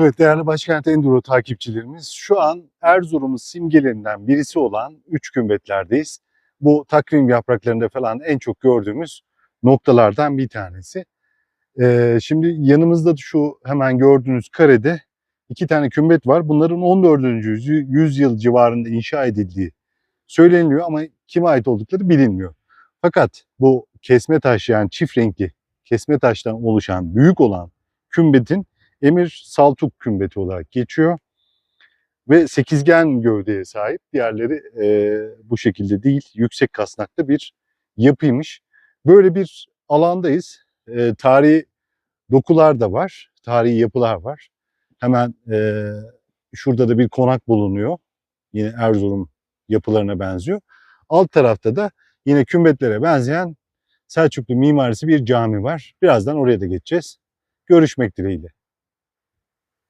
Evet değerli Başkent Enduro takipçilerimiz şu an Erzurum'un simgelerinden birisi olan üç kümbetlerdeyiz. Bu takvim yapraklarında falan en çok gördüğümüz noktalardan bir tanesi. Ee, şimdi yanımızda şu hemen gördüğünüz karede iki tane kümbet var. Bunların 14. yüzy- yüzyıl civarında inşa edildiği söyleniliyor ama kime ait oldukları bilinmiyor. Fakat bu kesme taş yani çift renkli kesme taştan oluşan büyük olan kümbetin Emir Saltuk kümbeti olarak geçiyor. Ve sekizgen gövdeye sahip. Diğerleri e, bu şekilde değil. Yüksek kasnaklı bir yapıymış. Böyle bir alandayız. E, tarihi dokular da var. Tarihi yapılar var. Hemen e, şurada da bir konak bulunuyor. Yine Erzurum yapılarına benziyor. Alt tarafta da yine kümbetlere benzeyen Selçuklu mimarisi bir cami var. Birazdan oraya da geçeceğiz. Görüşmek dileğiyle.